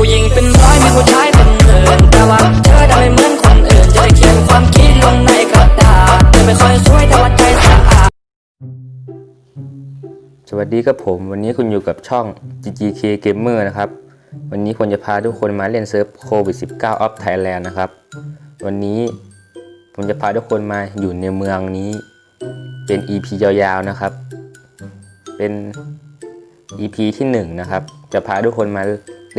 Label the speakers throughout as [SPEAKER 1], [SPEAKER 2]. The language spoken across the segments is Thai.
[SPEAKER 1] ผู้หญิงเป็นร้อยมีผู้ชายเป็นหมื่นแต่ว่าเธอทำไม่เหมือนคนอื่น จะได้เขียนความคิดลงในกระดาษเธอไม่ค่อยสวยแต่ว่าใจสะอาด
[SPEAKER 2] สวัสดีครับผม วันนี้คุณอยู่กับช่อง GGK Gamer นะครับ วันนี้ผมจะพาทุกคนมาเล่นเซิร์ฟโควิด 19 of Thailand นะครับ วันนี้ผมจะพาทุกคนมาอยู่ในเมืองนี้ เป็น EP ยาวๆนะครับ เป็น EP ที่ 1 นะครับ จะพาทุกคนมา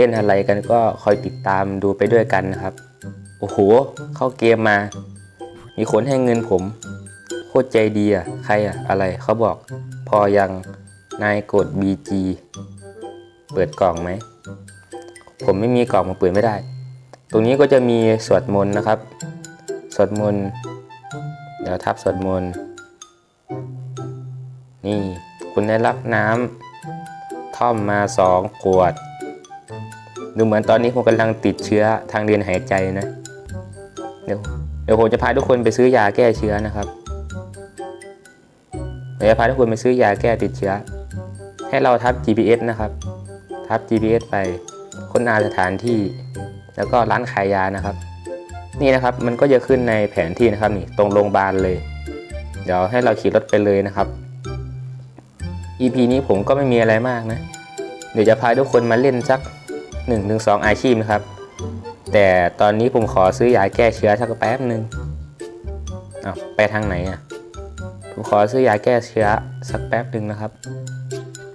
[SPEAKER 2] เล่นอะไรกันก็คอยติดตามดูไปด้วยกันนะครับ โอ้โห เข้าเกมมา มีคนให้เงินผม โคตรใจดีอะ ใครอะ อะไรเขาบอก พอยังนายกด BG เปิดกล่องไหม ผมไม่มีกล่องมาเปิดไม่ได้ ตรงนี้ก็จะมีสวดมนต์นะครับ สวดมนต์ เดี๋ยวทับสวดมนต์ นี่ คุณได้รับน้ำท่อมมาสองขวด ดูเหมือนตอนนี้ผมกำลังติดเชื้อทางเดินหายใจนะ เดี๋ยวเดี๋ยวผมจะพาทุกคนไปซื้อยาแก้เชื้อนะครับเดี๋ยวจะพาทุกคนไปซื้อยาแก้ติดเชื้อ ให้เราทับ GPS นะครับ ทับ GPS ไปค้นหาสถานที่ แล้วก็ร้านขายยานะครับ นี่นะครับมันก็จะขึ้นในแผนที่นะครับนี่ตรงโรงพยาบาลเลย เดี๋ยวให้เราขี่รถไปเลยนะครับ EP นี้ผมก็ไม่มีอะไรมากนะ เดี๋ยวจะพาทุกคนมาเล่นสัก 1นถึงสอาชีพนะครับ แต่ตอนนี้ผมขอซื้อยาแก้เชื้อสักแป๊บหนึ่งอาไปทางไหนอะ ผมขอซื้อยาแก้เชื้อสักแป๊บหนึ่งนะครับ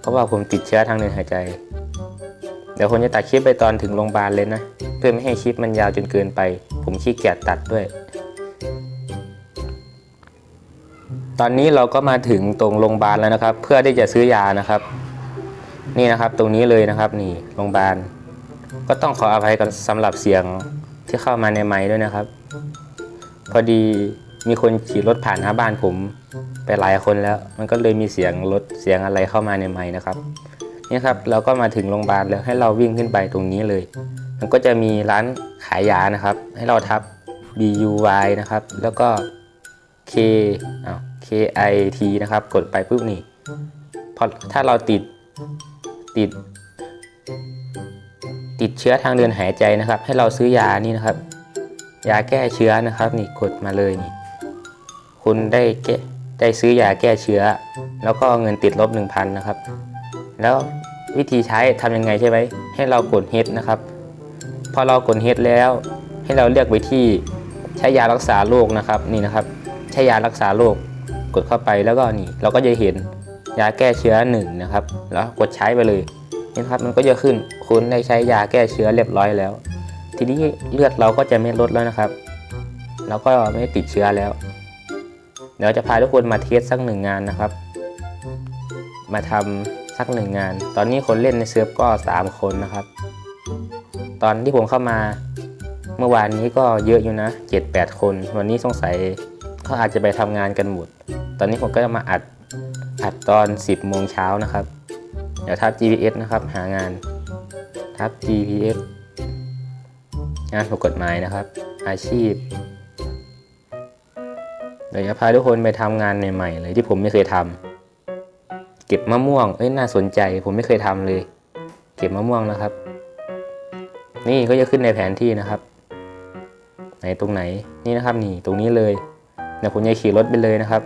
[SPEAKER 2] เพราะว่าผมติดเชื้อทางเดินหายใจ เดี๋ยวผมจะตัดคลิปไปตอนถึงโรงพยาบาลเลยนะ เพื่อไม่ให้คลิปมันยาวจนเกินไป ผมขี้เกียจตัดด้วย ตอนนี้เราก็มาถึงตรงโรงพยาบาลแล้วนะครับ เพื่อที่จะซื้อยานะครับ นี่นะครับตรงนี้เลยนะครับ นี่โรงพยาบาล ก็ต้องขออภัยกันสำหรับเสียงที่เข้ามาในไม้ด้วยนะครับ พอดีมีคนขี่รถผ่านหน้าบ้านผมไปหลายคนแล้ว มันก็เลยมีเสียงรถเสียงอะไรเข้ามาในไม้นะครับนี่ครับเราก็มาถึงโรงพยาบาลแล้วให้เราวิ่งขึ้นไปตรงนี้เลย มันก็จะมีร้านขายยานะครับ ให้เราทับ B U Y นะครับ แล้วก็ K อ้าว K I T นะครับ กดไปปุ๊บนี่พอถ้าเราติดติด ดเชื้อทางเดินหายใจนะครับ ให้เราซื้อยานี่นะครับ ยาแก้เชื้อนะครับ นี่กดมาเลยนี่ คุณได้แก้ได้ซื้อยาแก้เชื้อ แล้วก็เงินติดลบ 1,000นะครับ แล้ววิธีใช้ทำยังไงใช่ไหมให้เรากด H นะครับ พอเรากด H แล้วให้เราเลือกไปที่ใช้ยารักษาโรคนะครับนี่นะครับ ใช้ยารักษาโรคกดเข้าไปแล้วก็นี่ เราก็จะเห็นยาแก้เชื้อหนึ่งนะครับ แล้วกดใช้ไปเลย นี่นะครับมันก็จะขึ้นคุณได้ใช้ยาแก้เชื้อเรียบร้อยแล้ว ทีนี้เลือดเราก็จะไม่ลดแล้วนะครับ เราก็ไม่ติดเชื้อแล้ว เดี๋ยวจะพาทุกคนมาเทสสักหนึ่งงานนะครับ มาทำสักหนึ่งงาน ตอนนี้คนเล่นในเซิร์ฟก็ 3 คนนะครับ ตอนที่ผมเข้ามาเมื่อวานนี้ก็เยอะอยู่นะ 7-8 คน วันนี้สงสัยเขาอาจจะไปทำงานกันหมด ตอนนี้ผมก็จะมาอัดอัดตอน 10โมงเช้านะครับ เดี๋ยวทับ GPS นะครับ หางานทับ GPS งานถูกกฎหมายนะครับ อาชีพเดี๋ยวจะพาทุกคนไปทำงานใหม่ๆเลยที่ผมไม่เคยทำเก็บมะม่วงเอ้ยน่าสนใจ ผมไม่เคยทำเลย เก็บมะม่วงนะครับ นี่ก็จะขึ้นในแผนที่นะครับ ไหนตรงไหนนี่นะครับนี่ตรงนี้เลยเดี๋ยวผมจะขี่รถไปเลยนะครับ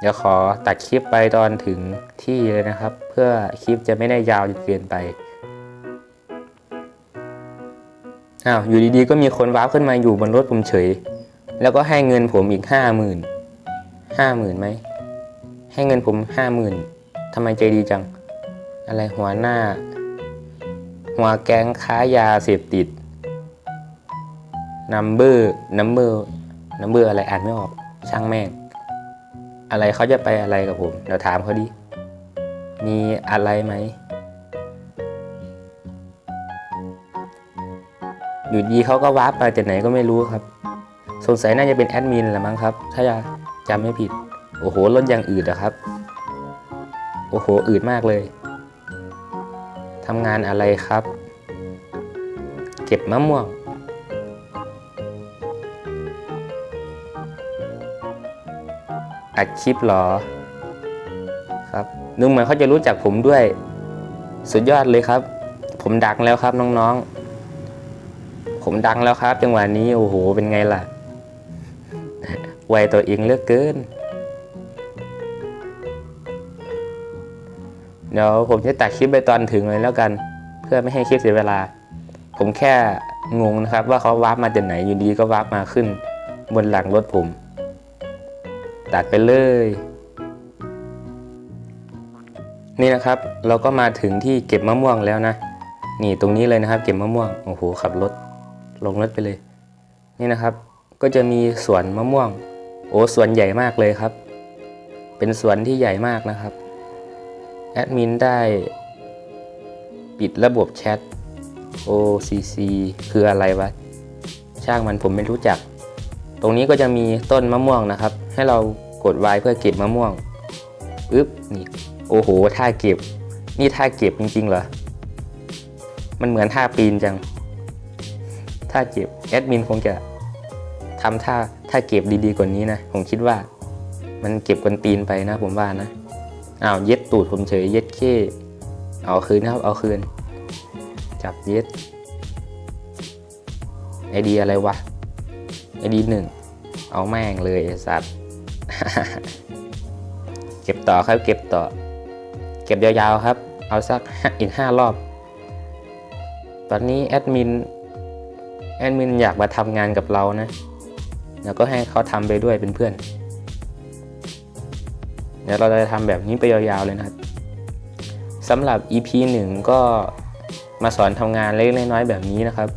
[SPEAKER 2] เดี๋ยวขอตัดคลิปไปตอนถึงที่เลยนะครับ เพื่อคลิปจะไม่ได้ยาวจนเกินไปอ้าวอยู่ดีๆก็มีคนว้าร์ปขึ้นมาอยู่บนรถผมเฉย แล้วก็ให้เงินผมอีกห้าหมื่นห้าหมื่นไหมให้เงินผมห้าหมื่นทำไมใจดีจัง อะไรหัวหน้า หัวแก๊งค้ายาเสพติดนัมเบอร์นัมเบอร์นัมเบอร์อะไรอ่านไม่ออกช่างแม่ง อะไรเขาจะไปอะไรกับผมเดี๋ยวถามเขาดิ มีอะไรไหม อยู่ดีเขาก็วาร์ปไปแต่ไหนก็ไม่รู้ครับ สงสัยน่าจะเป็นแอดมินแหละมั้งครับ ถ้าจะจำไม่ผิด โอ้โหรถยังอืดอะครับ โอ้โหอืดมากเลยทำงานอะไรครับ เก็บมะม่วง อัดคลิปเหรอครับดูเหมือนเขาจะรู้จักผมด้วย สุดยอดเลยครับ ผมดังแล้วครับน้องๆ ผมดังแล้วครับ จังหวะนี้โอ้โหเป็นไงล่ะไวตัวเองเลือกเกิน เดี๋ยวผมจะตัดคลิปไปตอนถึงเลยแล้วกัน เพื่อไม่ให้คลิปเสียเวลา ผมแค่งงนะครับ ว่าเขาวาร์ปมาจากไหนอยู่ดีก็วาร์ปมาขึ้น บนหลังรถผม ตัดไปเลย นี่นะครับ เราก็มาถึงที่เก็บมะม่วงแล้วนะ นี่ตรงนี้เลยนะครับ เก็บมะม่วง โอ้โห ขับรถ ลงรถไปเลย นี่นะครับ ก็จะมีสวนมะม่วง โอ้สวนใหญ่มากเลยครับ เป็นสวนที่ใหญ่มากนะครับ แอดมินได้ปิดระบบแชท OCC คืออะไรวะ ช่างมันผมไม่รู้จัก ตรงนี้ก็จะมีต้นมะม่วงนะครับ ให้เรากด Y เพื่อเก็บมะม่วงอึ๊บนี่โอ้โหท่าเก็บ นี่ท่าเก็บจริงๆเหรอ มันเหมือนท่าปีนจัง ท่าเก็บแอดมินคงจะทำท่าท่าเก็บดีๆกว่านี้นะ ผมคิดว่า มันเก็บกันตีนไปนะ ผมว่านะอ้าวเย็ดตูดผมเฉยเย็ดเข้เอาคืนนะครับ เอาคืน จับเย็ดไอดีอะไรวะไอดีหนึ่งเอาแม่งเลยไอสัตว์ เก็บต่อครับ เก็บต่อ เก็บยาวๆครับ เอาสักอีกห้ารอบ ตอนนี้แอดมินแอดมินอยากมาทำงานกับเรานะแล้วก็ให้เขาทำไปด้วยเป็นเพื่อน เดี๋ยวเราจะทำแบบนี้ไปยาวๆเลยนะครับสำหรับ EP 1 ก็มาสอนทำงานเล็กๆน้อยๆแบบนี้นะครับ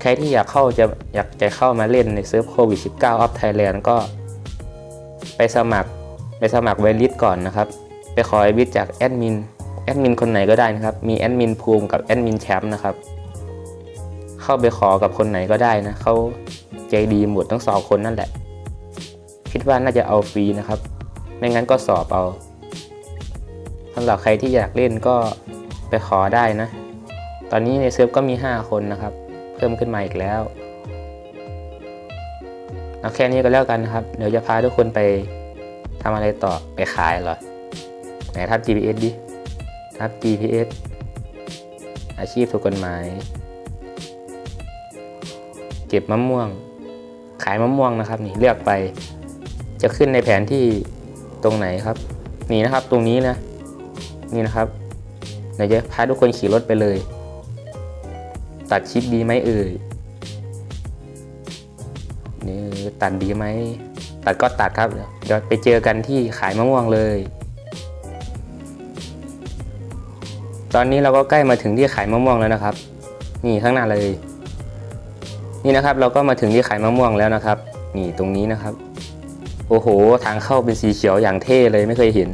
[SPEAKER 2] ใครที่อยากเข้าจะอยากจะเข้ามาเล่นในเซิร์ฟโควิด19 of Thailand ก็ ไปสมัครไปสมัครไวลิสก่อนนะครับ ไปขอไอวิทจากแอดมินแอดมินคนไหนก็ได้นะครับ มีแอดมินภูมิกับแอดมินแชมป์นะครับ เข้าไปขอกับคนไหนก็ได้นะเขาใจดีหมดทั้งสองคนนั่นแหละ คิดว่าน่าจะเอาฟรีนะครับ ไม่งั้นก็สอบเอาสำหรับใครที่อยากเล่นก็ไปขอได้นะ ตอนนี้ในเซิร์ฟก็มี 5 คนนะครับ เพิ่มขึ้นมาอีกแล้ว เอาแค่นี้ก็แล้วกันนะครับ เดี๋ยวจะพาทุกคนไปทำอะไรต่อไปขายเหรอ ไหนทับ GPS ดิ ทับ GPS อาชีพถูกกฎหมาย เก็บมะม่วง ขายมะม่วงนะครับ นี่เลือกไป จะขึ้นในแผนที่ตรงไหนครับ นี่นะครับตรงนี้นะ นี่นะครับเดี๋ยวจะพาทุกคนขี่รถไปเลย ตัดชิปดีไหมเอ่ย นี่ตัดดีไหม ตัดก็ตัดครับ เดี๋ยวไปเจอกันที่ขายมะม่วงเลย ตอนนี้เราก็ใกล้มาถึงที่ขายมะม่วงแล้วนะครับ นี่ข้างหน้าเลย นี่นะครับเราก็มาถึงที่ขายมะม่วงแล้วนะครับ นี่ตรงนี้นะครับ โอ้โห ทางเข้าเป็นสีเขียวอย่างเท่เลยไม่เคยเห็น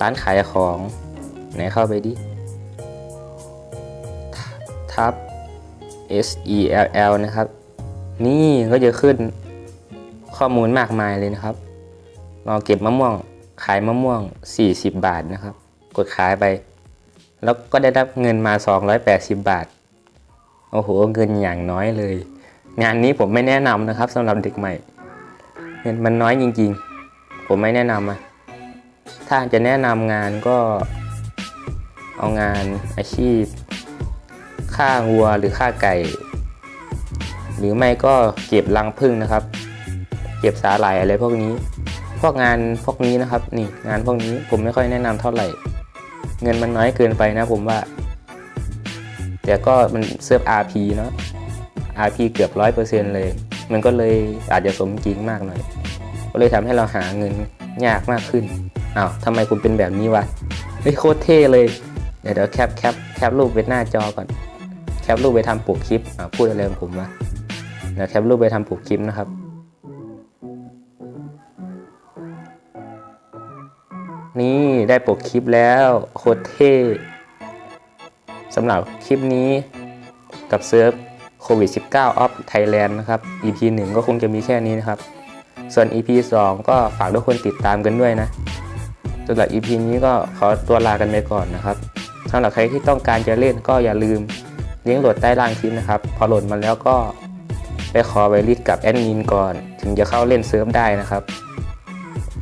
[SPEAKER 2] ร้านขายของ ไหนเข้าไปดิ ทับ S E L L นะครับ นี่ก็จะขึ้นข้อมูลมากมายเลยนะครับ เราเก็บมะม่วงขายมะม่วง 40 บาทนะครับ กดขายไป แล้วก็ได้รับเงินมา 280 บาท โอ้โห เงินอย่างน้อยเลย งานนี้ผมไม่แนะนำนะครับสำหรับเด็กใหม่ เงินมันน้อยจริงๆ ผมไม่แนะนำอะถ้าจะแนะนำงานก็ เอางานอาชีพฆ่าวัวหรือฆ่าไก่ หรือไม่ก็เก็บรังผึ้งนะครับ เก็บสาหร่ายอะไรพวกนี้ พวกงานพวกนี้นะครับ นี่งานพวกนี้ผมไม่ค่อยแนะนำเท่าไหร่ เงินมันน้อยเกินไปนะผมว่า แต่ก็มันเซิร์ฟ RP เนาะ RP เกือบร้อยเปอร์เซ็นเลย มันก็เลยอาจจะสมจริงมากหน่อย ก็เลยทำให้เราหาเงินยากมากขึ้นอ้าวทำไมคุณเป็นแบบนี้วะเฮ้ยโคตรเท่เลย เดี๋ยวเดี๋ยวแคปแคปแคปรูปไว้หน้าจอก่อน แคปรูปไปทำปกคลิปอ่าพูดอะไรของผมวะ ดี๋ยวแคปรูปไปทำปกคลิปนะครับนี่ได้ปกคลิปแล้วโคตรเท่สำหรับคลิปนี้กับเซิร์ฟโควิด 19 of Thailand นะครับ EP 1 ก็คงจะมีแค่นี้นะครับ ส่วน EP 2 ก็ฝากทุกคนติดตามกันด้วยนะสำหรับ EP นี้ก็ขอตัวลากันไปก่อนนะครับสำหรับใครที่ต้องการจะเล่นก็อย่าลืมลิงก์โหลดใต้ล่างคลิปนะครับ พอโหลดมาแล้วก็ ไปขอไวลิสกับแอดมินก่อน ถึงจะเข้าเล่นเซิร์ฟได้นะครับ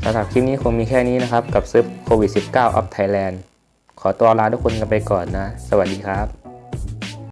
[SPEAKER 2] สำหรับคลิปนี้คงมีแค่นี้นะครับ กับเซิร์ฟโควิด -19 อัพไทยแลนด์ขอตัวลาทุกคนกันไปก่อนนะ สวัสดีครับ